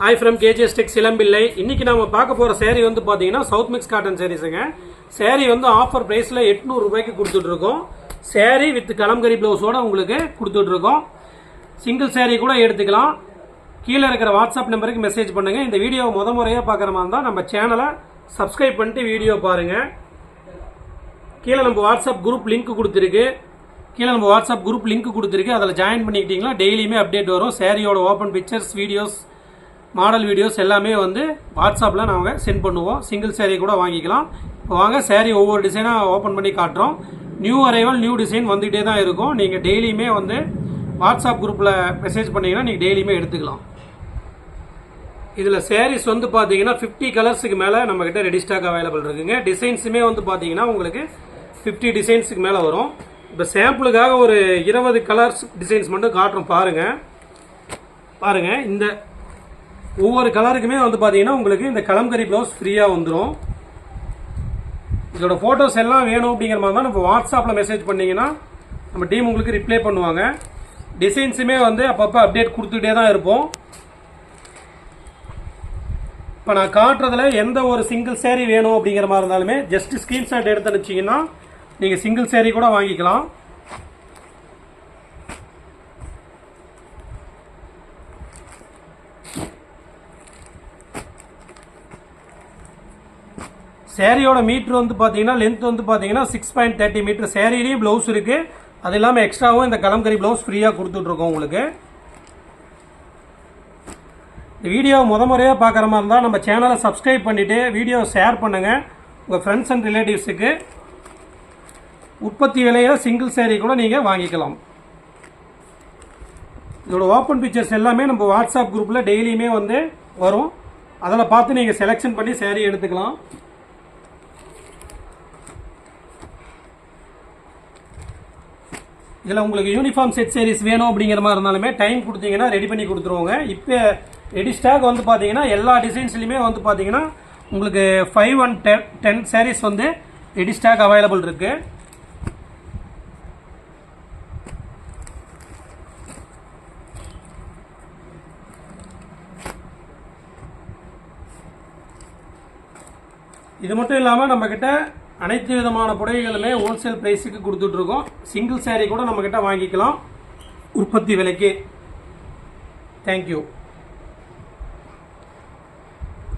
Hi from KGS tech சிலம்பிள்ளை இன்னைக்கு நாம பார்க்க போற சேரீ வந்து பாத்தீங்கன்னா சவுத் மிக்ஸ் காட்டன் சேரீஸுங்க சேரீ வந்து ஆஃபர் பிரைஸ்ல எட்நூறு ரூபாய்க்கு கொடுத்துட்டு இருக்கோம் சேரீ வித் கலம்கரி பிளவுஸோட உங்களுக்கு கொடுத்துட்டு இருக்கோம் சிங்கிள் சேரீ கூட எடுத்துக்கலாம். கீழே இருக்கிற வாட்ஸ்அப் நம்பருக்கு மெசேஜ் பண்ணுங்க. இந்த வீடியோ முத முறையா பார்க்குற மாதிரி இருந்தால் நம்ம சேனலை சப்ஸ்கிரைப் பண்ணிட்டு வீடியோ பாருங்க. கீழே நம்ம வாட்ஸ்அப் குரூப் லிங்க் கொடுத்துருக்கு. கீழே நம்ம வாட்ஸ்அப் குரூப் லிங்க் கொடுத்துருக்கு. அதில் ஜாயின் பண்ணிக்கிட்டிங்கன்னா டெய்லியுமே அப்டேட் வரும். சேரீயோட open pictures videos model videos எல்லாமே வந்து வாட்ஸ்அப்பில் நாங்கள் சென்ட் பண்ணுவோம். சிங்கிள் சேரீ கூட வாங்கிக்கலாம். இப்போ வாங்க சேரீ ஒவ்வொரு டிசைனாக ஓப்பன் பண்ணி காட்டுறோம். நியூ அரைவல் நியூ டிசைன் வந்துகிட்டே தான் இருக்கும். நீங்கள் டெய்லியுமே வந்து வாட்ஸ்அப் குரூப்பில் மெசேஜ் பண்ணிங்கன்னா நீங்கள் டெய்லியுமே எடுத்துக்கலாம். இதில் சேரீஸ் வந்து பார்த்தீங்கன்னா ஃபிஃப்டி கலர்ஸுக்கு மேலே நம்மக்கிட்ட ரெடி ஸ்டாக் அவைலபிள் இருக்குங்க. டிசைன்ஸுமே வந்து பார்த்தீங்கன்னா உங்களுக்கு ஃபிஃப்டி டிசைன்ஸுக்கு மேலே வரும். இப்போ சாம்பிளுக்காக ஒரு இருபது கலர்ஸ் டிசைன்ஸ் மட்டும் காட்டுறோம் பாருங்கள் பாருங்கள் இந்த ஒவ்வொரு கலருக்குமே வந்து பார்த்தீங்கன்னா உங்களுக்கு இந்த கலம்கரி ப்ளவுஸ் ஃப்ரீயாக வந்துடும் இதோட ஃபோட்டோஸ் எல்லாம் வேணும் அப்படிங்கிற மாதிரி தான் நம்ம வாட்ஸ்அப்பில் மெசேஜ் பண்ணிங்கன்னா நம்ம டீம் உங்களுக்கு ரிப்ளை பண்ணுவாங்க. டிசைன்ஸுமே வந்து அப்பப்போ அப்டேட் கொடுத்துட்டே தான் இருப்போம். இப்போ நான் காட்டுறதுல எந்த ஒரு சிங்கிள் சேரீ வேணும் அப்படிங்கிற மாதிரி இருந்தாலுமே ஜஸ்ட் ஸ்க்ரீன்ஷாட் எடுத்து அனுப்பிச்சிங்கன்னா நீங்கள் சிங்கிள் சேரீ கூட வாங்கிக்கலாம். சேரீயோட மீட்ரு வந்து பார்த்தீங்கன்னா லென்த் வந்து பார்த்தீங்கன்னா சிக்ஸ் பாயிண்ட் தேர்ட்டி மீட்ரு சேரீலேயும் ப்ளவுஸ் இருக்குது அது இல்லாமல் எக்ஸ்ட்ராவும் இந்த கலம்கரி ப்ளவுஸ் ஃப்ரீயாக கொடுத்துட்ருக்கோம் உங்களுக்கு. இந்த வீடியோ முத முறையாக பார்க்குற மாதிரி இருந்தால் நம்ம சேனலை சப்ஸ்கிரைப் பண்ணிவிட்டு வீடியோ ஷேர் பண்ணுங்கள் உங்கள் ஃப்ரெண்ட்ஸ் அண்ட் ரிலேட்டிவ்ஸுக்கு உற்பத்தி விலையில் சிங்கிள் சேரீ கூட நீங்கள் வாங்கிக்கலாம். இதோட ஓப்பன் பிக்சர்ஸ் எல்லாமே நம்ம வாட்ஸ்அப் குரூப்பில் டெய்லியுமே வந்து வரும். அதில் பார்த்து நீங்கள் செலெக்ஷன் பண்ணி சேரீ எடுத்துக்கலாம். இதில் உங்களுக்கு யூனிஃபார்ம் செட் சீரிஸ் வேணும் அப்படிங்கிற மாதிரி இருந்தாலுமே டைம் கொடுத்தீங்கன்னா ரெடி பண்ணி கொடுத்துருவோங்க. இப்போ ரெடி ஸ்டாக் வந்து பார்த்தீங்கன்னா எல்லா டிசைன்ஸ்லையுமே வந்து பார்த்தீங்கன்னா உங்களுக்கு five and ten ten sarees வந்து ரெடி ஸ்டாக் அவைலபிள் இருக்குது இது மட்டும் இல்லாமல் நம்மக்கிட்ட அனைத்து விதமான புடவைகளுமே ஹோல்சேல் ப்ரைஸுக்கு கொடுத்துட்ருக்கோம். சிங்கிள் சேரீ கூட நம்மக்கிட்ட வாங்கிக்கலாம். உற்பத்தி விலைக்கு. தேங்க்யூ